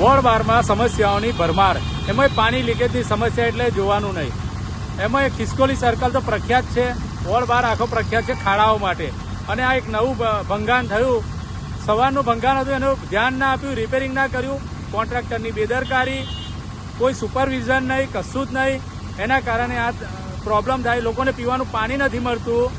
Ward સમસ્યાઓની ભરમાર. એમાંય પાણી લીકેજની સમસ્યા એટલે જોવાનું નહીં. એમાં ખિસકોલી સર્કલ તો પ્રખ્યાત છે. વોર્ડ આખો પ્રખ્યાત છે ખાડાઓ માટે. અને આ એક નવું ભંગાણ થયું. સવારનું ભંગાણ હતું, એનું ધ્યાન ના આપ્યું રિપેરિંગ ના કર્યું. કોન્ટ્રાક્ટરની બેદરકારી. કોઈ સુપરવિઝન નહીં, કશું જ નહીં. એના કારણે આ પ્રોબ્લેમ થાય. લોકોને પીવાનું પાણી નથી મળતું.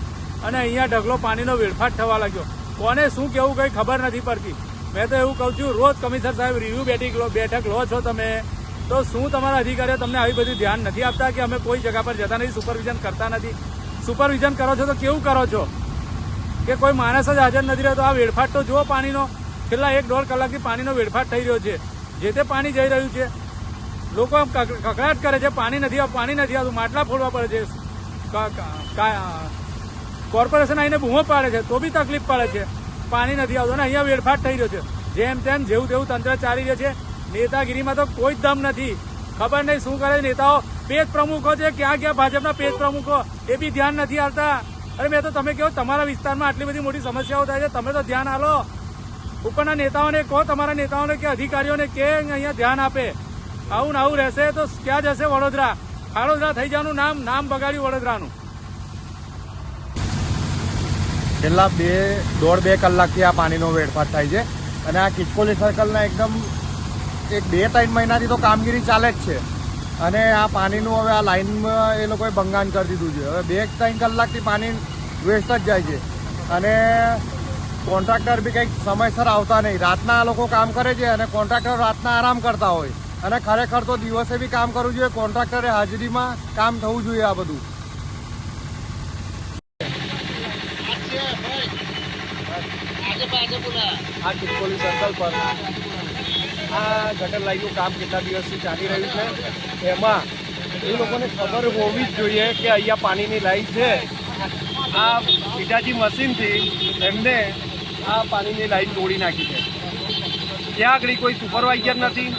અને અહીંયા ઢગલો પાણીનો વેડફાટ થવા લાગ્યો. કોને શું કેવું કંઈ ખબર નથી પડતી. મેં તો એવું કહું છું, રોજ કમિશનર સાહેબ રિવ્યુ બેઠક બેઠક લો છો તમે, તો શું તમારા અધિકારીઓ તમને આવી બધી ધ્યાન નથી આપતા કે અમે કોઈ જગ્યા પર જતા નથી સુપરવિઝન કરતા નથી? સુપરવિઝન કરો છો તો કેવું કરો છો? કે કોઈ માણસ જ હાજર નથી રહેતો આ વેડફાટ તો જુઓ પાણીનો, છેલ્લા એક દોઢ કલાકથી પાણીનો વેડફાટ થઈ રહ્યો છે. જે તે પાણી જઈ રહ્યું છે. લોકો આમ કક- કકળાટ કરે છે, પાણી નથી પાણી નથી આવતું, માટલા ફોડવા પડે છે. કોર્પોરેશન આવીને બૂમો પાડે છે, તો બી તકલીફ પડે છે. પાણી નથી આવતું અને અહીંયા વેડફાટ થઈ રહ્યો છે. જેમ તેમ જેવું તેવું તંત્ર ચાલી રહ્યું છે. નેતાગીરીમાં તો કોઈ જ દમ નથી. ખબર નહીં શું કરે નેતાઓ. પેજ પ્રમુખો છે, ક્યાં ક્યાં ભાજપના પેજ પ્રમુખો, એ બી ધ્યાન નથી આવતા અરે મેં તો તમે કહો, તમારા વિસ્તારમાં આટલી બધી મોટી સમસ્યાઓ થાય છે, તમે તો ધ્યાન આલો ઉપરના નેતાઓને કહો, તમારા નેતાઓને કે, અધિકારીઓને કે, અહીંયા ધ્યાન આપે. આવું ને આવું રહેશે તો ક્યાં જશે વડોદરા? ખાડોદરા થઈ જવાનું નામ નામ બગાડ્યું વડોદરાનું. છેલ્લા બે, દોઢ બે કલાકથી આ પાણીનો વેડફાટ થાય છે. અને આ કિચકોલી સર્કલના એકદમ એક બે, ત્રણ મહિનાથી તો કામગીરી ચાલે જ છે. અને આ પાણીનું હવે આ લાઇનમાં એ લોકોએ ભંગાણ કરી દીધું છે. હવે બે, ત્રણ કલાકથી પાણી વેસ્ટ જ જાય છે. અને કોન્ટ્રાક્ટર બી કંઈક સમયસર આવતા નહીં. રાતના આ લોકો કામ કરે છે અને કોન્ટ્રાક્ટર રાતના આરામ કરતા હોય. અને ખરેખર તો દિવસે બી કામ કરવું જોઈએ. કોન્ટ્રાક્ટરે હાજરીમાં કામ થવું જોઈએ આ બધું. આ કિસ્કોલી સર્કલ પર આ ગટર લાઈનનું કામ કેટલા દિવસથી ચાલી રહ્યું છે? એમાં એ લોકોને ખબર હોવી જ જોઈએ કે અહીંયા પાણીની લાઈન છે. આ પિતાજી મશીનથી એમને આ પાણીની લાઈન તોડી નાખી છે. ત્યાં આગળ કોઈ સુપરવાઇઝર નથી,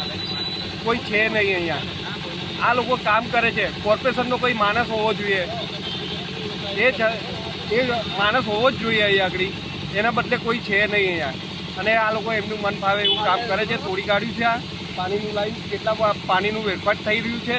કોઈ છે નહીં અહીંયા. આ લોકો કામ કરે છે. કોર્પોરેશનનો કોઈ માણસ હોવો જોઈએ. એ માણસ હોવો જ જોઈએ અહીંયા આગળ. એના બદલે કોઈ છે નહીં અહીંયા. અને આ લોકો એમનું મન ફાવે એવું કામ કરે છે. તોડી કાઢ્યું છે આ. પાણીનું લાઈન, કેટલા પાણીનું વેરફાટ થઈ રહ્યું છે.